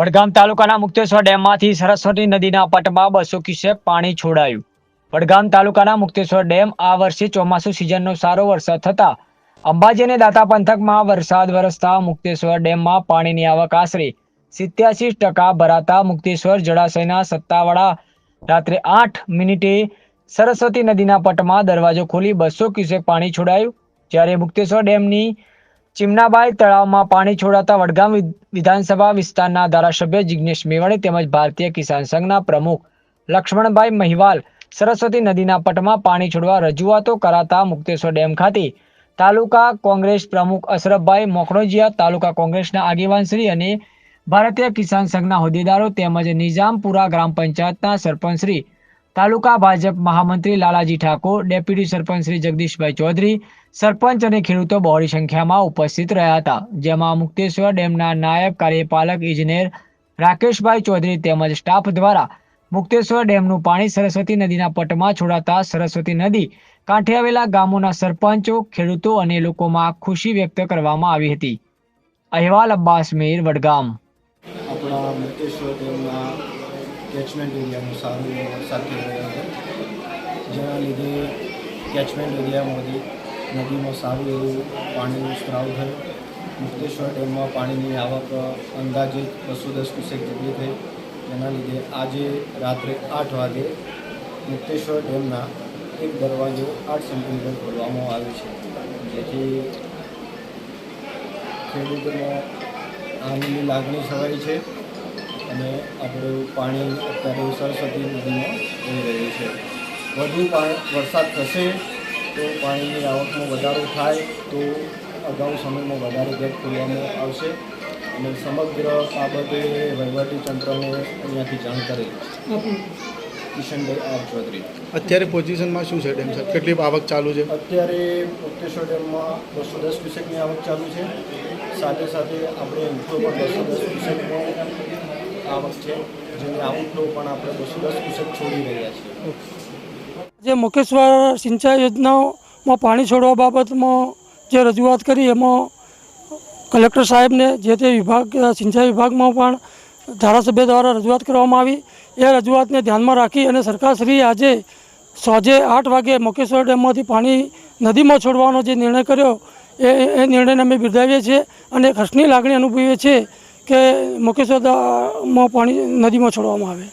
વડગામ તાલુકાના મુક્તેશ્વર ડેમમાંથી સરસ્વતી નદીના પટમાં બસો ક્યુસેક પાણી છોડાયું. વડગામ તાલુકાના મુક્તેશ્વર ડેમ આ વર્ષે ચોમાસુ સિઝનનો સારો વરસાદ થતા અંબાજી અને દાતા પંથકમાં વરસાદ વરસતા મુક્તેશ્વર ડેમમાં પાણીની આવક આશરે સિત્યાસી ટકા ભરાતા મુક્તેશ્વર જળાશયના સત્તાવાળા રાત્રે આઠ મિનિટે સરસ્વતી નદીના પટમાં દરવાજો ખોલી બસો ક્યુસેક પાણી છોડાયું. જ્યારે મુક્તેશ્વર ડેમની ચિમનાબાઈ તળાવમાં પાણી છોડાતા વડગામ વિધાનસભા વિસ્તારના ધારાસભ્ય જિગ્નેશ મેવાણી તેમજ ભારતીય કિસાન સંઘના પ્રમુખ લક્ષ્મણભાઈ મહિવાલ સરસ્વતી નદીના પટમાં પાણી છોડવા રજૂઆતો કરાતા મુક્તેશ્વર ડેમ ખાતે તાલુકા કોંગ્રેસ પ્રમુખ અશરફભાઈ મોકણોજીયા તાલુકા કોંગ્રેસના આગેવાનશ્રી અને ભારતીય કિસાન સંઘના હોદ્દેદારો તેમજ નિઝામપુરા ગ્રામ પંચાયતના સરપંચશ્રી તાલુકા ભાજપ મહામંત્રી લાલાજી ઠાકોર, ડેપ્યુટી સરપંચ શ્રી જગદીશભાઈ ચૌધરી, સરપંચ અને ખેડૂતો બહોળી સંખ્યામાં ઉપસ્થિત રહ્યા હતા, જેમાં મુક્તેશ્વર ડેમના નાયબ કાર્યપાલક ઇજનેર રાકેશભાઈ ચૌધરી તેમજ સ્ટાફ દ્વારા મુક્તેશ્વર ડેમનું પાણી સરસ્વતી નદીના પટમાં છોડાતા સરસ્વતી નદી કાંઠે આવેલા ગામોના સરપંચો, ખેડૂતો અને લોકોમાં ખુશી વ્યક્ત કરવામાં આવી હતી. અહેવાલ અબ્બાસ મીર, વડગામ. આપણા મુક્તેશ્વર ડેમના કેચમેન્ટ એરિયાનું સારું એવો રહ્યું હતું જેના લીધે કેચમેન્ટ એરિયામાંથી નદીમાં સારું એવું પાણીનું સ્ત્રાવ થયું. મુક્તેશ્વર ડેમમાં પાણીની આવક અંદાજે બસો દસ ક્યુસેક જેટલી થઈ. જેના લીધે આજે રાત્રે આઠ વાગે મુક્તેશ્વર ડેમના એક દરવાજો આઠ સેન્ટીમીટર ખોલવામાં આવ્યો છે. જેથી ખેડૂતોમાં આનંદની લાગણી છવાઈ છે. અને આપણું પાણી અત્યારે સરસ્વતી નદીમાં વહી રહ્યું છે. વધુ પાણી વરસાદ થશે તો પાણીની આવકમાં વધારો થાય તો અગાઉ સમયમાં વધારે ગેટ ખોલવામાં આવશે અને સમગ્ર બાબતે વહીવટી તંત્રને અહીંયાથી જાણ કરેલ કિશનભાઈ આર ચૌધરી. અત્યારે પોઝિશનમાં શું છે ડેમ સાહેબ? કેટલી આવક ચાલુ છે? અત્યારે મુક્તેશ્વર ડેમમાં બસો દસ ક્યુસેકની આવક ચાલુ છે. સાથે સાથે આપણે ઇન્ફ્લો પણ બસો દસ ક્યુસેકનો જે મુકેશ્વર સિંચાઈ યોજનામાં પાણી છોડવા બાબતમાં જે રજૂઆત કરી, એમાં કલેક્ટર સાહેબને જે તે વિભાગ સિંચાઈ વિભાગમાં પણ ધારાસભ્ય દ્વારા રજૂઆત કરવામાં આવી. એ રજૂઆતને ધ્યાનમાં રાખી અને સરકારશ્રીએ આજે સાંજે આઠ વાગે મુકેશ્વર ડેમમાંથી પાણી નદીમાં છોડવાનો જે નિર્ણય કર્યો, એ એ નિર્ણયને અમે બિરદાવીએ છીએ અને ખર્ચની લાગણી અનુભવીએ છીએ કે મુકેશ્વર પાણી નદીમાં છોડવામાં આવે.